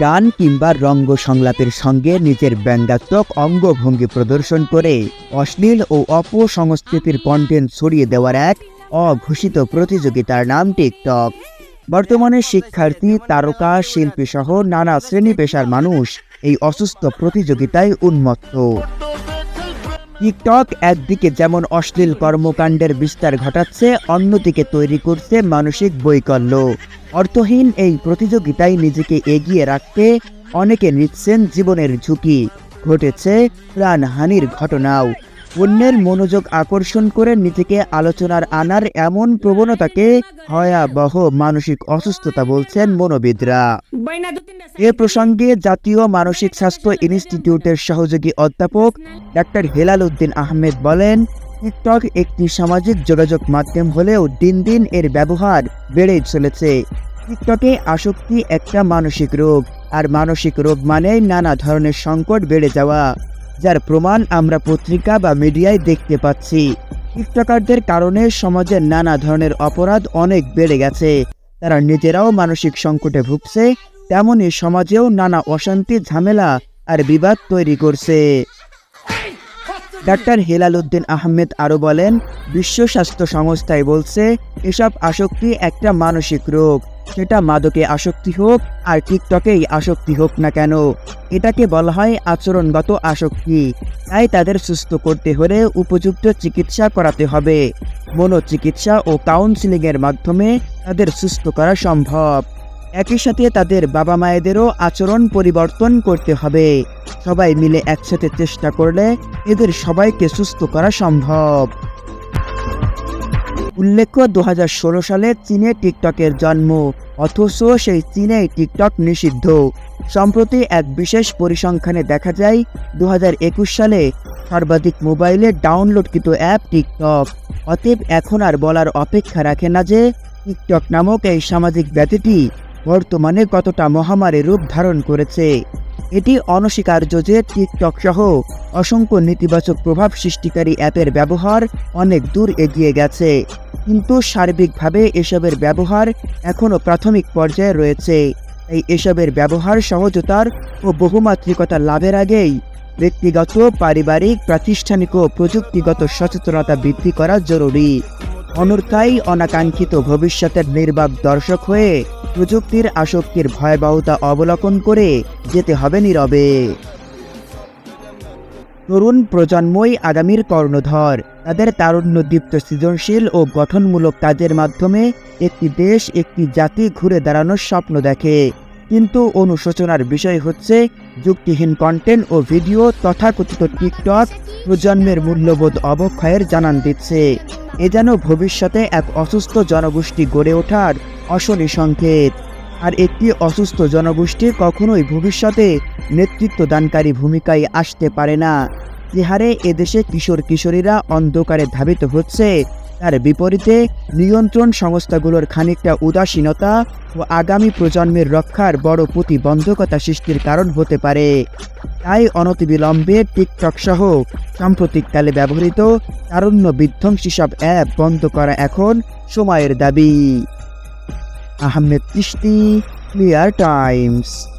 গান কিংবা রঙ্গ সংলাপের সঙ্গে নিজের ব্যঙ্গাত্মক অঙ্গভঙ্গি প্রদর্শন করে অশ্লীল ও অপসংস্কৃতির কন্টেন্ট ছড়িয়ে দেওয়ার এক অঘোষিত প্রতিযোগিতার নাম টিকটক। বর্তমানে শিক্ষার্থী, তারকা শিল্পী সহ নানা শ্রেণি পেশার মানুষ এই অসুস্থ প্রতিযোগিতায় উন্মত্ত। টিকটক একদিকে যেমন অশ্লীল কর্মকাণ্ডের বিস্তার ঘটাচ্ছে, অন্যদিকে তৈরি করছে মানসিক বৈকল্য। অর্থহীন এই প্রতিযোগিতায় নিজেকে এগিয়ে রাখতে অনেকে নিচ্ছেন জীবনের ঝুঁকি। ঘটেছে প্রাণহানির ঘটনাও। অন্যের মনোযোগ আকর্ষণ করে নিজেকে আলোচনার আনার এমন প্রবণতাকে ভয়াবহ মানসিক অসুস্থতা বলছেন মনোবিদরা। এ প্রসঙ্গে জাতীয় মানসিক স্বাস্থ্য ইনস্টিটিউটের সহযোগী অধ্যাপক ডাক্তার হেলাল উদ্দিন আহমেদ বলেন, টিকটক একটি সামাজিক যোগাযোগ মাধ্যম হলেও দিন দিন এর ব্যবহার বেড়েই চলেছে। টিকটকে আসক্তি একটা মানসিক রোগ, আর মানসিক রোগ মানে নানা ধরনের সংকট বেড়ে যাওয়া। যার প্রমাণ আমরা পত্রিকা বা মিডিয়ায় দেখতে পাচ্ছি। টিকটকারদের কারণে সমাজের নানা ধরনের অপরাধ অনেক বেড়ে গেছে। তারা নিজেরাও মানসিক সংকটে ভুগছে তেমনই সমাজেও নানা অশান্তি, ঝামেলা আর বিবাদ তৈরি করছে। ডাক্তার হেলাল উদ্দিন আহমেদ আরও বলেন, বিশ্ব স্বাস্থ্য সংস্থায় বলছে, এসব আসক্তি একটা মানসিক রোগ। সেটা মাদকে আসক্তি হোক আর টিকটকেই আসক্তি হোক না কেন। এটাকে বলা হয় আচরণগত আসক্তি। তাই তাদের সুস্থ করতে হলে উপযুক্ত চিকিৎসা করাতে হবে। মনোচিকিৎসা ও কাউন্সিলিংয়ের মাধ্যমে তাদের সুস্থ করা সম্ভব। একই সাথে তাদের বাবা মায়েদেরও আচরণ পরিবর্তন করতে হবে। সবাই মিলে একসাথে চেষ্টা করলে এদের সবাইকে সুস্থ করা সম্ভব। উল্লেখ্য দু হাজার ষোলো সালে চীনে টিকটকের জন্ম, অথচ সেই চীনেই টিকটক নিষিদ্ধ। সম্প্রতি এক বিশেষ পরিসংখ্যানে দেখা যায় দু হাজার একুশ সালে সর্বাধিক মোবাইলে ডাউনলোডকৃত অ্যাপ টিকটক। অতএব এখন আর বলার অপেক্ষা রাখে না যে টিকটক নামক এই সামাজিক ব্যাধিটি বর্তমানে কতটা মহামারী রূপ ধারণ করেছে। এটি অনস্বীকার্য যে টিকটক সহ অসংখ্য নেতিবাচক প্রভাব সৃষ্টিকারী অ্যাপের ব্যবহার অনেক দূর এগিয়ে গেছে। কিন্তু সার্বিকভাবে এসবের ব্যবহার এখনও প্রাথমিক পর্যায়ে রয়েছে। এই এসবের ব্যবহার সহজতার ও বহুমাত্রিকতা লাভের আগেই ব্যক্তিগত, পারিবারিক, প্রাতিষ্ঠানিক ও প্রযুক্তিগত সচেতনতা বৃদ্ধি করা জরুরি। অনর্কাই অনাকাঙ্ক্ষিত ভবিষ্যতের নির্বাক দর্শক হয়ে প্রযুক্তির আসক্তির ভয়াবহতা অবলোকন করে যেতে হবে নীরবে। তরুণ প্রজন্মই আগামীর কর্ণধর। তাদের তারুণ্যদীপ্ত সৃজনশীল ও গঠনমূলক কাজের মাধ্যমে একটি দেশ, একটি জাতি ঘুরে দাঁড়ানোর স্বপ্ন দেখে। কিন্তু অনুশোচনার বিষয় হচ্ছে, যুক্তিহীন কন্টেন্ট ও ভিডিও তথাকথিত টিকটক প্রজন্মের মূল্যবোধ অবক্ষয়ের জানান দিচ্ছে। এ যেন ভবিষ্যতে এক অসুস্থ জনগোষ্ঠী গড়ে ওঠার অশনি সংকেত। আর একটি অসুস্থ জনগোষ্ঠী কখনোই ভবিষ্যতে নেতৃত্ব দানকারী ভূমিকায় আসতে পারে না। যে হারে এদেশে কিশোর কিশোরীরা অন্ধকারে ধাবিত হচ্ছে তার বিপরীতে নিয়ন্ত্রণ সংস্থাগুলোর খানিকটা উদাসীনতা ও আগামী প্রজন্মের রক্ষার বড় প্রতিবন্ধকতা সৃষ্টির কারণ হতে পারে। তাই অনতিবিলম্বে টিকটক সহ সাম্প্রতিককালে ব্যবহৃত তারুণ্য বিধ্বংসী সব অ্যাপ বন্ধ করা এখন সময়ের দাবি। Ahmed Chisti clear times.